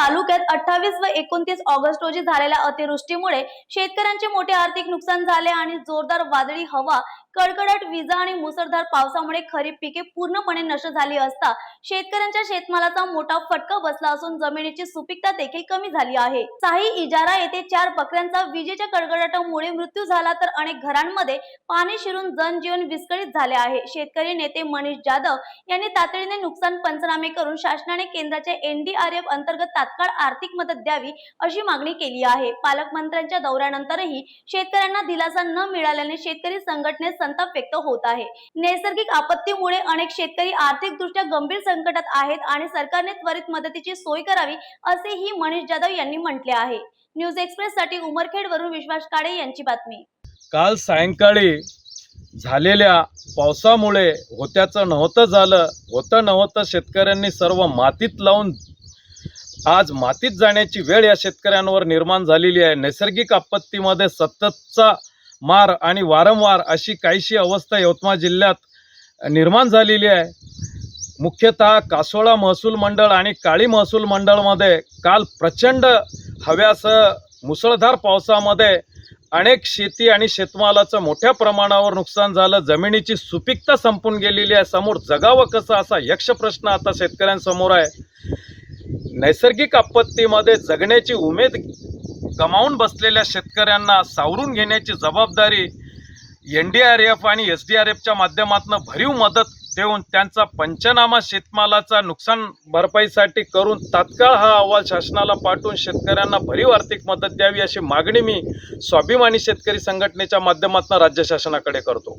तालुक्यात अठ्ठावीस व एकोणतीस ऑगस्ट रोजी झालेल्या अतिवृष्टीमुळे शेतकऱ्यांचे मोठे आर्थिक नुकसान झाले आणि जोरदार वादळी हवा कडकडाट विजा आणि मुसळधार पावसामुळे खरीप पिके पूर्णपणे नष्ट झाली असता शेतकऱ्यांच्या शेतमालाचा मोठा फटका बसला असून जमिनीची सुपीकता देखील कमी झाली आहे. साही इजारा येथे चार बकऱ्यांचा विजेच्या कडकडाटामुळे मृत्यू झाला तर अनेक घरांमध्ये पाणी शिरून जनजीवन विस्कळीत झाले आहे. शेतकरी नेते मनीष जाधव यांनी तातडीने नुकसान पंचनामे करून शासनाने केंद्राच्या एनडीआरएफ अंतर्गत तात्काळ आर्थिक मदत द्यावी अशी मागणी केली आहे. पालकमंत्र्यांच्या दौऱ्यानंतरही शेतकऱ्यांना दिलासा न मिळाल्याने शेतकरी संघटनेत संताप व्यक्त होत आहे. नैसर्गिक आपत्तीमुळे अनेक शेतकरी आर्थिकदृष्ट्या गंभीर संकटात आहेत आणि सरकारने त्वरित मदतीची सोय करावी असेही मनीष जाधव यांनी म्हटले आहे. न्यूज एक्सप्रेस साठी उमरखेड वरून विश्वास काळे यांची बातमी. काल सायंकाळी झालेल्या पावसामुळे होत्याचं नव्हतं झालं होतं नव्हतं शेतकऱ्यांनी सर्व मातीत लावून आज मातीत जाण्याची वेळ या शेतकऱ्यांवर निर्माण झालेली आहे. नैसर्गिक आपत्तीमध्ये सततचा मार आणि वारंवार अशी काहीशी अवस्था यवतमाळ जिल्ह्यात निर्माण झालेली आहे. मुख्यतः कासोळा महसूल मंडळ आणि काळी महसूल मंडळमध्ये काल प्रचंड हव्यासह मुसळधार पावसामध्ये अनेक शेती आणि शेतमालाचं मोठ्या प्रमाणावर नुकसान झालं. जमिनीची सुपीकता संपून गेलेली आहे. समोर जगावं कसं असा यक्ष प्रश्न आता शेतकऱ्यांसमोर आहे. नैसर्गिक आपत्तीमध्ये जगण्याची उमेद गमावून बसलेल्या शेतकऱ्यांना सावरून घेण्याची जबाबदारी एन डी आर एफ आणि एस डी आर एफच्या माध्यमातून भरीव मदत देऊन त्यांचा पंचनामा शेतमालाचा नुकसान भरपाईसाठी करून तात्काळ हा अहवाल शासनाला पाठवून शेतकऱ्यांना भरीव आर्थिक मदत द्यावी अशी मागणी मी स्वाभिमानी शेतकरी संघटनेच्या माध्यमातून राज्य शासनाकडे करतो.